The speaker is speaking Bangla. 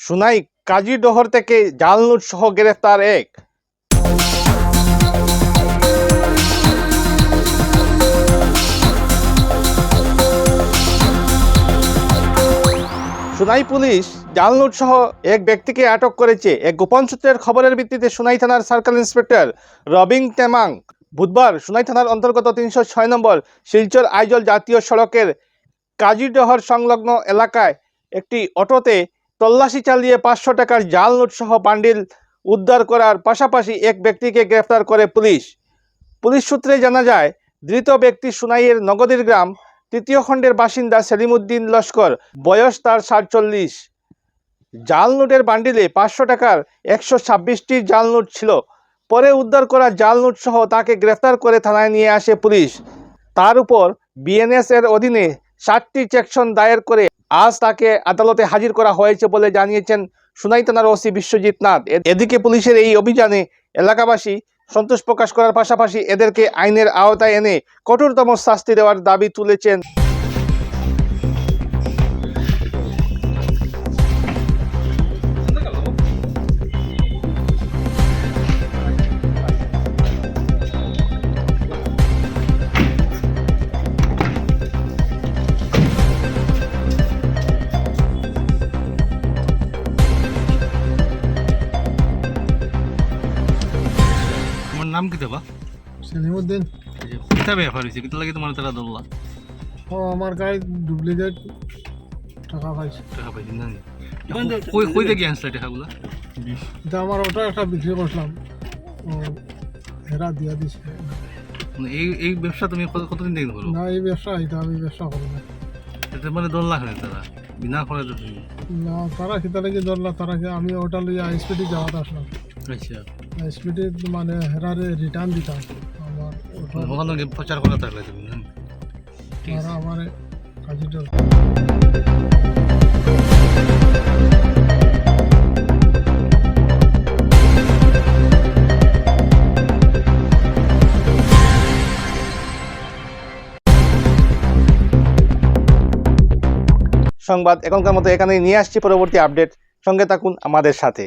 সুনাই কাজীডহর থেকে জালনুট সহ গ্রেফতার এক। সুনাই পুলিশ জালনুট সহ এক ব্যক্তিকে আটক করেছে। এক গোপন সূত্রের খবরের ভিত্তিতে সুনাই থানার সার্কেল ইন্সপেক্টর রবিং তেমাং বুধবার সুনাই থানার অন্তর্গত তিনশো ছয় নম্বর শিলচর আইজল জাতীয় সড়কের কাজীডহর সংলগ্ন এলাকায় একটি অটোতে তল্লাশি চালিয়ে পাঁচশো টাকার জাল নোট সহ বান্ডিল উদ্ধার করার পাশাপাশি এক ব্যক্তিকে গ্রেফতার করে পুলিশ। পুলিশ সূত্রে জানা যায়, ধৃত ব্যক্তি সুনাইয়ের নগদীর গ্রাম, তৃতীয় খণ্ডের বাসিন্দা সেলিমুদ্দিন লস্কর, বয়স তার সাতচল্লিশ। জাল নোটের বান্ডিলে পাঁচশো টাকার একশো ছাব্বিশটি জাল নোট ছিল। পরে উদ্ধার করা জাল নোট সহ তাকে গ্রেফতার করে থানায় নিয়ে আসে পুলিশ। তার উপর বিএনএস এর অধীনে ষাটটি চেকশন দায়ের করে আজ তাকে আদালতে হাজির করা হয়েছে বলে জানিয়েছেন সুনাই থানার ওসি বিশ্বজিৎ নাথ। এদিকে পুলিশের এই অভিযানে এলাকাবাসী সন্তোষ প্রকাশ করার পাশাপাশি এদেরকে আইনের আওতায় এনে কঠোরতম শাস্তি দেওয়ার দাবি তুলেছেন। নাম কি দেবা? সেলিমুদ্দিন। কিতা ব্যাপার হয়েছে কিতা লাগে তোমার তারা দল্লা ও আমার গায়ে ডুপ্লিকেট টাকা পাইছে। টাকা পাইছি না কই কই থেকে আনছিলে টাকাগুলা? এটা আমার ওটা একটা বিক্রি করলাম ও হেরা দিয়া দিছে। মানে এই এই ব্যবসা তুমি কত- কতদিন থেকে করো? না এই ব্যবসা এটা আমি ব্যবসা করি না। এটা মানে দল্লা খানে তারা? বিনা করে না তারা সেটা লাগে ধরলা তারা কি আমি ওটা লইয়া আইসপিটি যাওয়াতে আসলাম। আচ্ছা। আইসপিটি মানে হেরারে রিটার্ন দিতাম। আমার প্রচার করা থাকলে তুমি আমার কাজটা সংবাদ এখনকার মতো এখানেই নিয়ে আসছি। পরবর্তী আপডেট সঙ্গে থাকুন আমাদের সাথে।